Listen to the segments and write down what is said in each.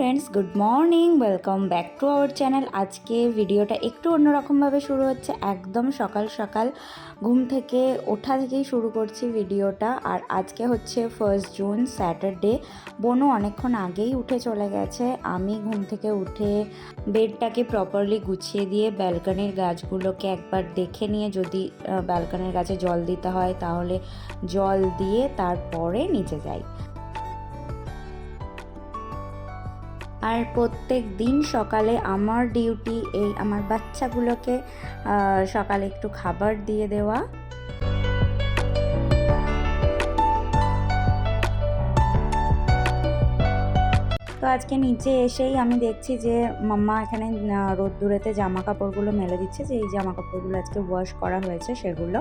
Friends good morning welcome back to our channel আজকে ভিডিওটা একটু অন্যরকমভাবে শুরু হচ্ছে। একদম সকাল সকাল ঘুম থেকে ওঠা থেকেই শুরু করছি ভিডিওটা আর আজকে হচ্ছে ফার্স্ট জুন স্যাটারডে বোনও অনেকক্ষণ আগেই উঠে চলে গেছে। আমি ঘুম থেকে উঠে বেডটাকে প্রপারলি গুছিয়ে দিয়ে ব্যালকানির গাছগুলোকে একবার দেখে নিয়ে যদি ব্যালকানির গাছে জল দিতে হয়, তাহলে জল দিয়ে তারপরে নিচে যাই। আর প্রত্যেক দিন সকালে আমার ডিউটি এই আমার বাচ্চাগুলোকে সকালে একটু খাবার দিয়ে দেওয়া। তো আজকে নিচে এসেই আমি দেখছি যে মাম্মা এখানে রোদ্দুরেতে জামা কাপড়গুলো মেলে দিচ্ছে, যে এই জামা কাপড়গুলো আজকে ওয়াশ করা হয়েছে সেগুলো।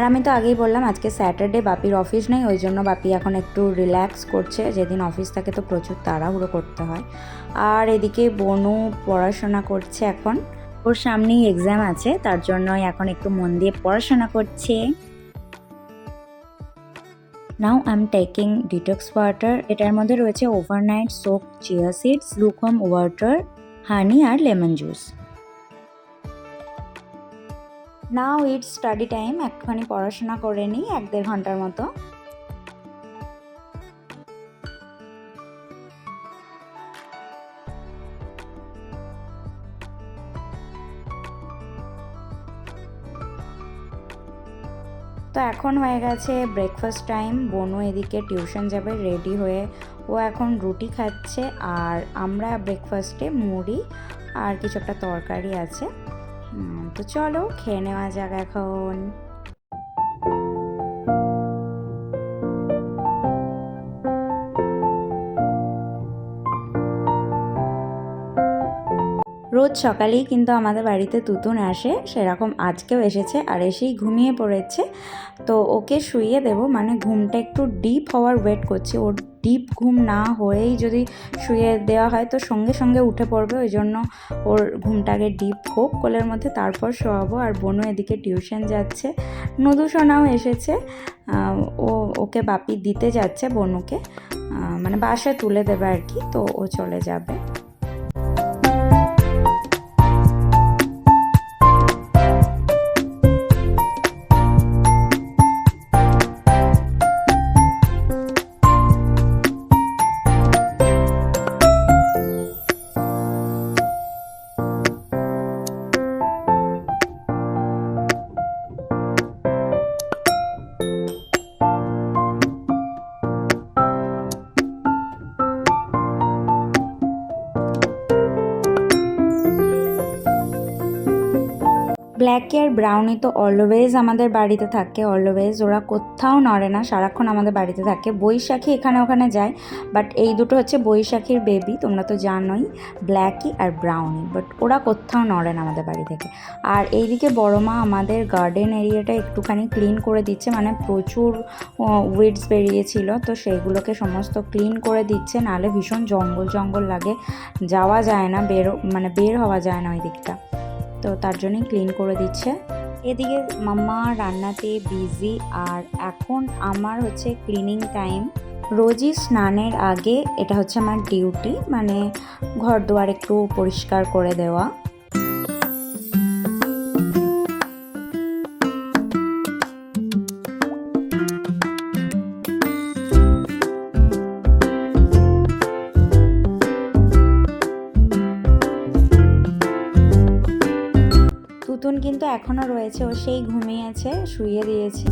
আর আমি তো আগেই বললাম, আজকে স্যাটারডে বাপির অফিস নেই, ওই জন্য বাপি এখন একটু রিল্যাক্স করছে। যেদিন অফিস থাকে তো প্রচুর তাড়াহুড়ো করতে হয়। আর এদিকে বনু পড়াশোনা করছে এখন। ওর সামনেই এক্সাম আছে, তার জন্যই এখন একটু মন দিয়ে পড়াশোনা করছে। Now I am taking detox water এটার মধ্যে রয়েছে overnight soap chia seeds lukewarm water honey R lemon juice now it's study time একটুখানি পড়াশোনা করে নিই, এক দেড় ঘণ্টার মতো। তো এখন হয়ে গেছে ব্রেকফাস্ট টাইম বনু এদিকে টিউশন যাবে রেডি হয়ে ও এখন রুটি খাচ্ছে। আর আমরা ব্রেকফাস্টে মুড়ি আর কিছু একটা তরকারি আছে। তো চলো খেয়ে নেওয়া যাক এখন। রোজ সকালেই কিন্তু আমাদের বাড়িতে তুতুন আসে, সেরকম আজকেও এসেছে আর এসেই ঘুমিয়ে পড়েছে। তো ওকে শুইয়ে দেব মানে ঘুমটা একটু ডিপ হওয়ার ওয়েট করছি। ওর ডিপ ঘুম না হয়েই যদি শুয়ে দেওয়া হয় তো সঙ্গে সঙ্গে উঠে পড়বে, ওই জন্য ওর ঘুমটাকে ডিপ হোক কোলের মধ্যে। তারপর শোয়াবো আর বোনও এদিকে টিউশন যাচ্ছে। নদু সোনাও এসেছে। ও, ওকে বাপি দিতে যাচ্ছে বনুকে। মানে বাসায় তুলে দেবে আর কি, তো ও চলে যাবে। ব্ল্যাক আর ব্রাউনি তো অলওয়েজ আমাদের বাড়িতে থাকে অলওয়েজ ওরা কোথাও নড়ে না, সারাক্ষণ আমাদের বাড়িতে থাকে। বৈশাখী এখানে ওখানে যায় বাট এই দুটো হচ্ছে বৈশাখীর বেবি তোমরা তো জানোই ব্ল্যাকি আর ব্রাউনি বাট ওরা কোথাও নড়ে না আমাদের বাড়ি থেকে। আর এইদিকে বড় মা আমাদের গার্ডেন এরিয়াটা একটুখানি ক্লিন করে দিচ্ছে মানে প্রচুর উইডস বেরিয়েছিল, তো সেইগুলোকে সমস্ত ক্লিন করে দিচ্ছে, নাহলে ভীষণ জঙ্গল জঙ্গল লাগে, যাওয়া যায় না, বেরো মানে বের হওয়া যায় না ওই দিকটা। তো তার জন্যই ক্লিন করে দিচ্ছে। এদিকে মাম্মা রান্নাতে বিজি আর এখন আমার হচ্ছে ক্লিনিং টাইম রোজই স্নানের আগে এটা হচ্ছে আমার ডিউটি মানে ঘর দুয়ার একটু পরিষ্কার করে দেওয়া। তুতুন কিন্তু এখনও রয়েছে ও সেই ঘুমিয়ে আছে শুয়ে দিয়েছি।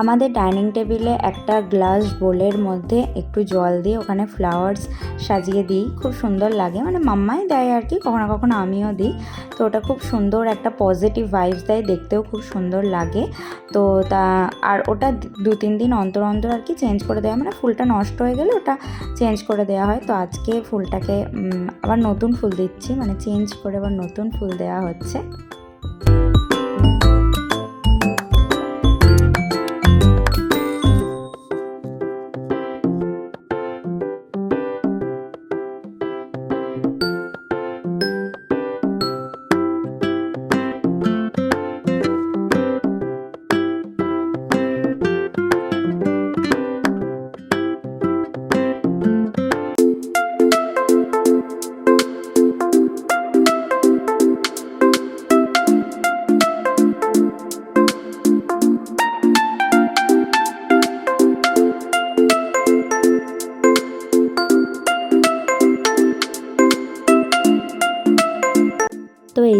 আমাদের ডাইনিং টেবিলে একটা গ্লাস বোলের মধ্যে একটু জল দিয়ে ওখানে ফ্লাওয়ার্স সাজিয়ে দিই। খুব সুন্দর লাগে। মানে মাম্মাই দেয় আর কি, কখনো কখনো আমিও দিই। তো ওটা খুব সুন্দর একটা পজিটিভ ভাইবস দেয়, দেখতেও খুব সুন্দর লাগে। তো তা, আর ওটা দু তিন দিন অন্তর অন্তর আর কি চেঞ্জ করে দেওয়া মানে ফুলটা নষ্ট হয়ে গেলে ওটা চেঞ্জ করে দেওয়া হয়। তো আজকে ফুলটাকে আবার নতুন ফুল দিচ্ছি। মানে চেঞ্জ করে আবার নতুন ফুল দেওয়া হচ্ছে।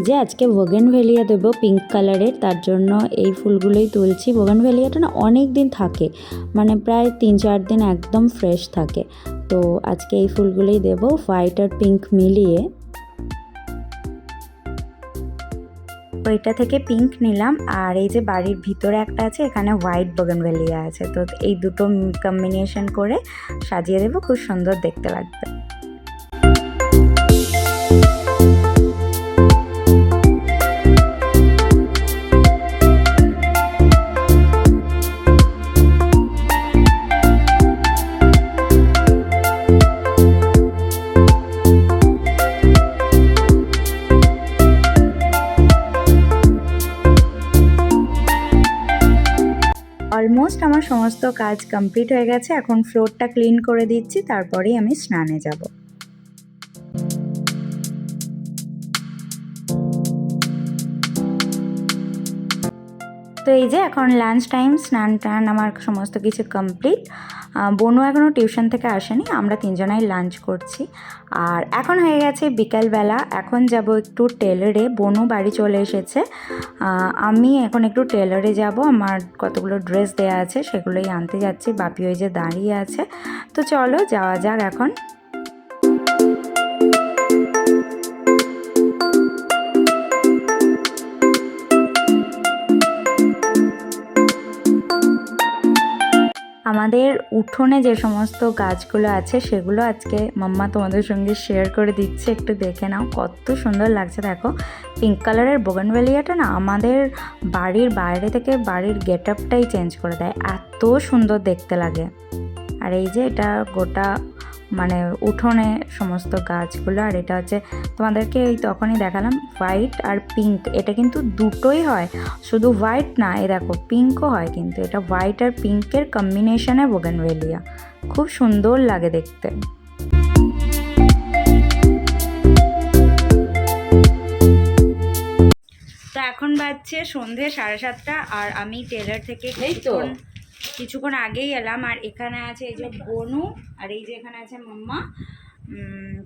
এই যে আজকে ভোগেন ভেলিয়া দেবো পিঙ্ক কালারের তার জন্য এই ফুলগুলোই তুলছি। ভোগেন ভেলিয়াটা না অনেক দিন থাকে মানে প্রায় তিন চার দিন একদম ফ্রেশ থাকে। তো আজকে এই ফুলগুলোই দেবো হোয়াইট আর পিঙ্ক মিলিয়ে। ওইটা থেকে পিঙ্ক নিলাম, আর এই যে বাড়ির ভিতরে একটা আছে, এখানে হোয়াইট ভেলিয়া আছে। তো এই দুটো কম্বিনেশন করে সাজিয়ে দেবো, খুব সুন্দর দেখতে লাগবে। অলমোস্ট আমার সমস্ত কাজ কমপ্লিট হয়ে গেছে, এখন ফ্লোরটা ক্লিন করে দিচ্ছি, তারপরেই আমি স্নানে যাব। তো এই যে এখন লাঞ্চ টাইম স্নান টান আমার সমস্ত কিছু কমপ্লিট বনু এখনও টিউশন থেকে আসেনি, আমরা তিনজনাই লাঞ্চ করছি। আর এখন হয়ে গেছে বিকালবেলা এখন যাব একটু টেলারে বনু বাড়ি চলে এসেছে। আমি এখন একটু টেলারে যাব, আমার কতগুলো ড্রেস দেয়া আছে, সেগুলোই আনতে যাচ্ছি। বাপি ওই যে দাঁড়িয়ে আছে। তো চলো যাওয়া যাক এখন। আমাদের উঠোনে যে সমস্ত গাছগুলো আছে, সেগুলো আজকে মাম্মা তোমাদের সঙ্গে শেয়ার করে দিচ্ছে। একটু দেখে নাও, কত সুন্দর লাগছে। দেখো পিঙ্ক কালারের বোগানভেলিয়াটা না আমাদের বাড়ির বাইরে থেকে বাড়ির গেট আপটাই চেঞ্জ করে দেয়। এত সুন্দর দেখতে লাগে। আর এই যে এটা গোটা মানে উঠোনে সমস্ত গাছগুলো আর এটা হচ্ছে তোমাদেরকে এই তখনই দেখালাম হোয়াইট আর পিঙ্ক। এটা কিন্তু দুটোই হয় শুধু হোয়াইট না এ দেখো পিঙ্কও হয় কিন্তু। এটা হোয়াইট আর পিঙ্কের কম্বিনেশনে বোগানভেলিয়া খুব সুন্দর লাগে দেখতে। তো এখন বাজছে সন্ধে সাড়ে সাতটা আর আমি টেলার থেকে এই তো। কিছুক্ষণ আগেই এলাম, আর এখানে আছে এই যে বনু, আর এই যে এখানে আছে মাম্মা।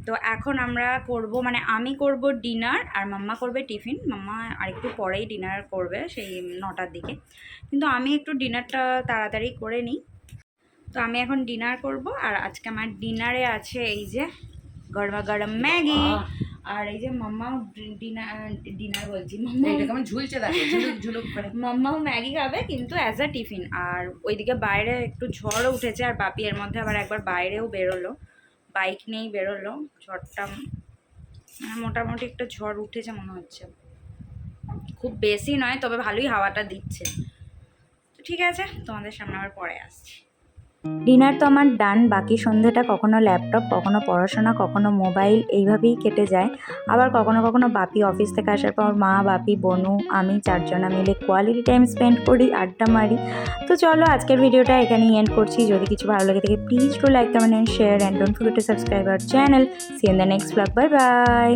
তো এখন আমরা করব মানে আমি করব ডিনার, আর মাম্মা করবে টিফিন। মাম্মা আরেকটু পরেই ডিনার করবে সেই নটার দিকে। কিন্তু আমি একটু ডিনারটা তাড়াতাড়ি করে নিই। তো আমি এখন ডিনার করব, আর আজকে আমার ডিনারে আছে এই যে গরমা গরম ম্যাগি আর এই যে মাম্মা ডিনার ডিনার বলছি মাম্মা এটা কেমন ঝুলছে দেখো ঝুলুক ঝুলুক করে। মাম্মাও ম্যাগি খাবে কিন্তু অ্যাজ আ টিফিন। আর ওইদিকে বাইরে একটু ঝড়ও উঠেছে আর বাপি এর মধ্যে আবার একবার বাইরেও বেরোলো। বাইক নিয়েই বেরোলো ঝড়টা মানে মোটামুটি একটা ঝড় উঠেছে মনে হচ্ছে। খুব বেশি নয় তবে ভালোই হাওয়াটা দিচ্ছে। তো ঠিক আছে তোমাদের সামনে আবার পরে আসছি। ডিনার তো আমার ডান, বাকি সন্ধ্যাটা কখনো ল্যাপটপ, কখনো পড়াশোনা, কখনো মোবাইল, এইভাবেই কেটে যায়। আবার কখনো কখনো বাপি অফিস থেকে আসার পর মা, বাপি, বনু, আমি চারজনা মিলে কোয়ালিটি টাইম স্পেন্ড করি, আড্ডা মারি। তো চলো আজকের ভিডিওটা এখানেই এন্ড করছি। যদি কিছু ভালো লাগে থাকে please to like comment and share and don't forget to subscribe our channel see in the next blog bye bye